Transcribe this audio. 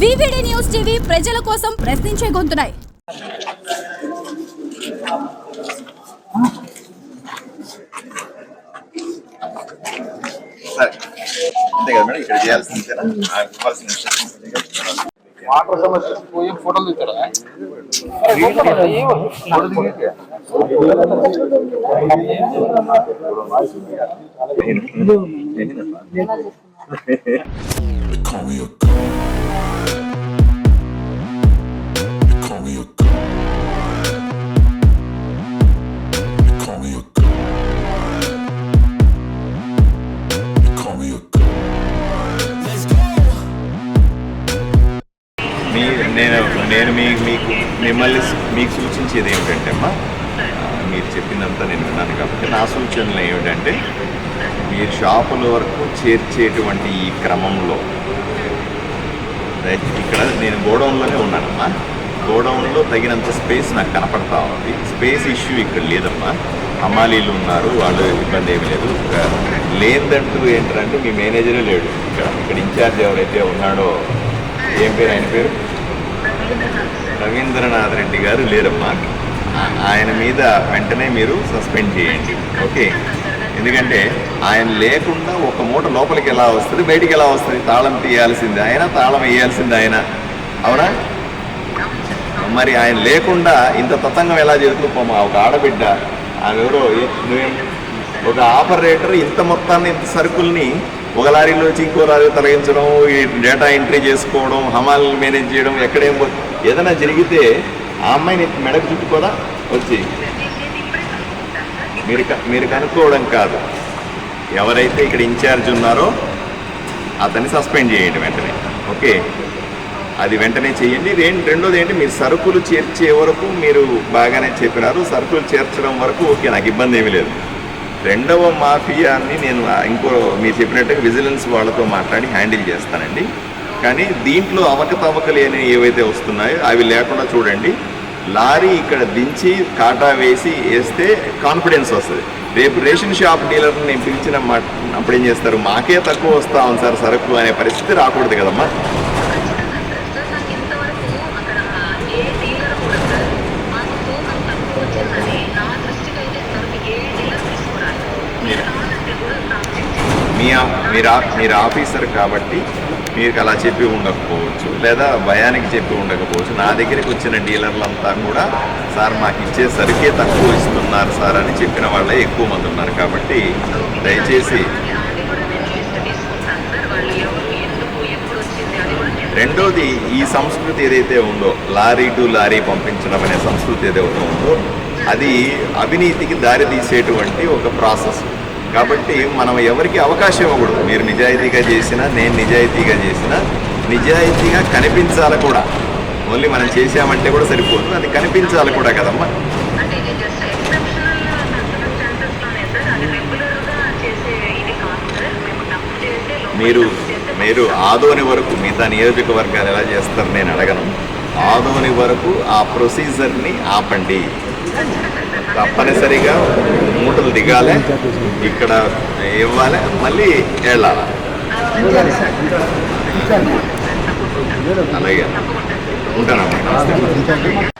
VVD news TV ప్రజల కోసం ప్రశ్నించే గొంతునాయి సరే. అంతే కదా మేడం ఇక్కడ చేయాల్సిందేనా ఆ ఇవ్వాల్సిన instructions అదే కదా? వాటర్ సమస్య. పోయి ఫోటోలు నేను మీ మీకు మిమ్మల్ని మీకు సూచించేది ఏమిటంటే అమ్మా మీరు చెప్పిందంతా నేను విన్నాను కాబట్టి నా సూచనలు ఏమిటంటే మీరు షాపుల వరకు చేర్చేటువంటి ఈ క్రమంలో ఇక్కడ నేను గోడౌన్లోనే ఉన్నానమ్మా. గోడౌన్లో తగినంత స్పేస్ నాకు కనపడతా ఉంది. స్పేస్ ఇష్యూ ఇక్కడ లేదమ్మా. హమాలీలు ఉన్నారు వాళ్ళు ఇబ్బంది ఏమి లేదు. లేదంటూ ఏంటంటే మీ మేనేజరే లేడు ఇక్కడ. ఇక్కడ ఇన్ఛార్జ్ ఎవరైతే ఉన్నాడో ఏం పేరు? ఆయన పేరు? రవీంద్రనాథ్ రెడ్డి గారు లేరమ్మా. ఆయన మీద వెంటనే మీరు సస్పెండ్ చేయండి. ఓకే? ఎందుకంటే ఆయన లేకుండా ఒక మూట లోపలికి ఎలా వస్తుంది బయటికి ఎలా వస్తుంది? తాళం తీయాల్సింది ఆయన తాళం వేయాల్సింది ఆయన. అవునా? మరి ఆయన లేకుండా ఇంత తతంగం ఎలా జరుగుతుంది పోమా ఒక ఆడబిడ్డ. ఆమె ఎవరో? ఒక ఆపరేటర్ ఇంత మొత్తాన్ని ఇంత సరుకుల్ని ఒక లారీలో నుంచి ఇంకో లారీ తొలగించడం ఈ డేటా ఎంట్రీ చేసుకోవడం హమాల్ మేనేజ్ చేయడం ఎక్కడేం ఏదైనా జరిగితే ఆ అమ్మాయిని మెడకు చుట్టుకోదా వచ్చి. మీరు క- మీరు కనుక్కోవడం కాదు. ఎవరైతే ఇక్కడ ఇన్ఛార్జ్ ఉన్నారో అతన్ని సస్పెండ్ చేయండి వెంటనే. ఓకే? అది వెంటనే చేయండి. ఇది రెండోది ఏంటి? మీరు సరుకులు చేర్చే వరకు మీరు బాగానే చెప్పినారు. సరుకులు చేర్చడం వరకు ఓకే నాకు ఇబ్బంది ఏమీ లేదు. రెండవ మాఫియాని నేను ఇంకో మీరు చెప్పినట్టుగా విజిలెన్స్ వాళ్ళతో మాట్లాడి హ్యాండిల్ చేస్తానండి. కానీ దీంట్లో అవకతవకలు అని ఏవైతే వస్తున్నాయో అవి లేకుండా చూడండి. లారీ ఇక్కడ దించి కాటా వేసి వేస్తే కాన్ఫిడెన్స్ వస్తుంది. రేపు రేషన్ షాప్ డీలర్ని నేను పిలిచిన మా అప్పుడు ఏం చేస్తారు? మాకే తక్కువ వస్తా ఉంది సార్ సరుకు అనే పరిస్థితి రాకూడదు కదమ్మా సార్ నాకు ఇంతవరకు అక్కడ ఏ డీలర్ కూడా సార్ మాకు తూకం తక్కువ వచ్చిందని నా దృష్టికి అయితే ఇంతవరకు ఏ డీలర్ తీసుకురాలి మీరు కావాలంటే కూడా నాకు చెక్ చేయండి. మీ ఆ- మీరు ఆ- మీరు ఆఫీసర్ కాబట్టి మీకు అలా చెప్పి ఉండకపోవచ్చు లేదా భయానికి చెప్పి ఉండకపోవచ్చు. నా దగ్గరికి వచ్చిన డీలర్లంతా కూడా సార్ మాకు ఇచ్చే సరికే తక్కువ ఇస్తున్నారు సార్ అని చెప్పిన వాళ్ళే ఎక్కువ మంది ఉన్నారు కాబట్టి దయచేసి రెండోది ఈ సంస్కృతి ఏదైతే ఉందో లారీ టు లారీ పంపించడం అనే సంస్కృతి ఏదైతే ఉందో అది అవినీతికి దారి తీసేటువంటి ఒక ప్రాసెస్. కాబట్టి మనం ఎవరికి అవకాశం ఇవ్వకూడదు. మీరు నిజాయితీగా చేసినా నేను నిజాయితీగా చేసినా నిజాయితీగా కనిపించాలి కూడా. ఓన్లీ మనం చేసామంటే కూడా సరిపోదు. అది కనిపించాలి కూడా కదమ్మా. మీరు మీరు ఆదోని వరకు మిగతా నియోజకవర్గాలు ఎలా చేస్తారు నేను అడగను. ఆదోని వరకు ఆ ప్రొసీజర్ని ఆపండి. తప్పనిసరిగా మూటలు దిగాలి ఇక్కడ ఇవ్వాలి మళ్ళీ వెళ్ళాలి అలాగే. ఉంటానమ్మా